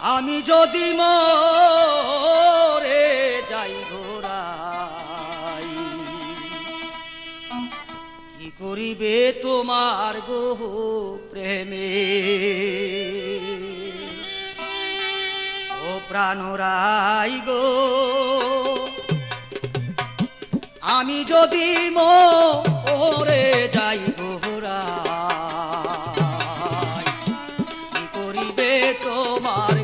আমি যদি মরে যাই ঘোরাই কি করিবে তোমার গো প্রেমে? ও প্রাণরাই গো, আমি যদি মরে যাই ঘোরাই কি করিবে তোমার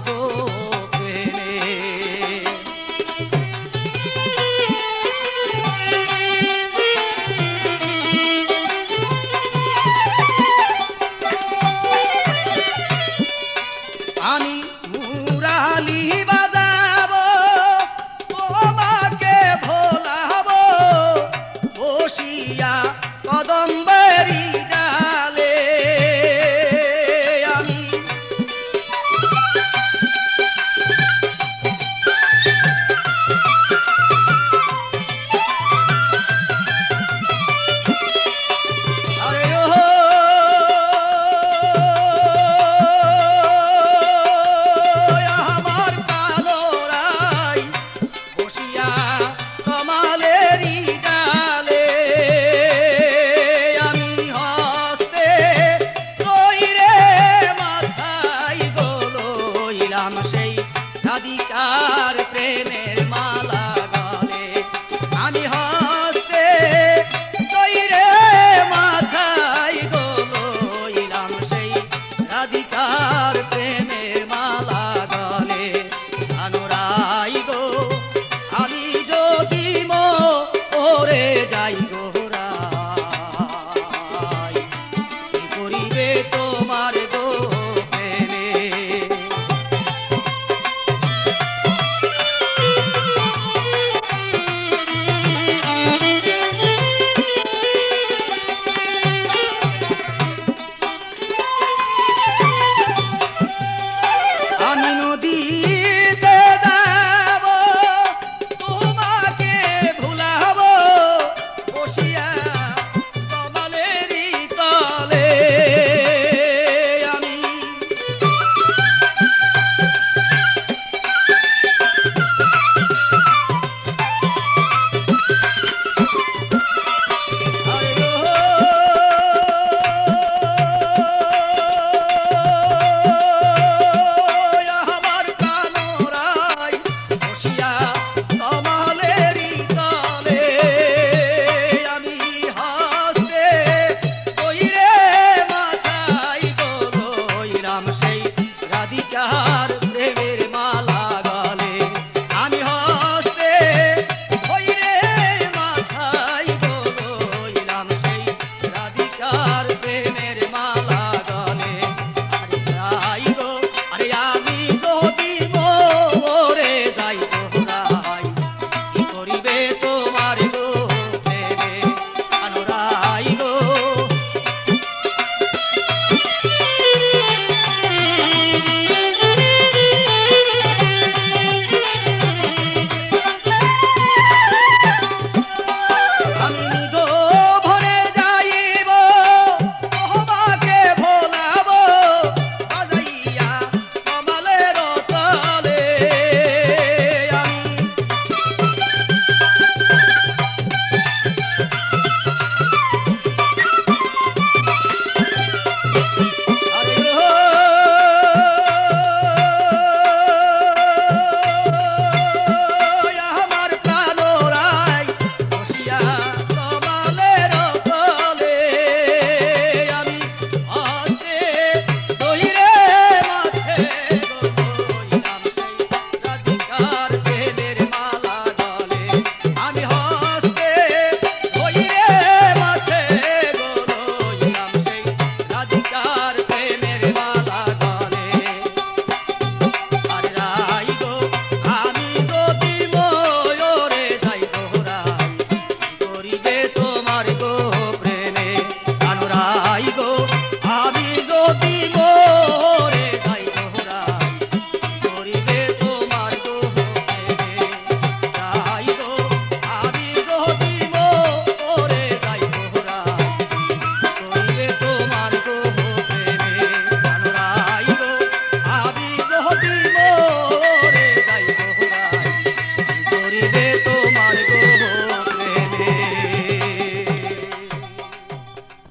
তোমার প্রেমের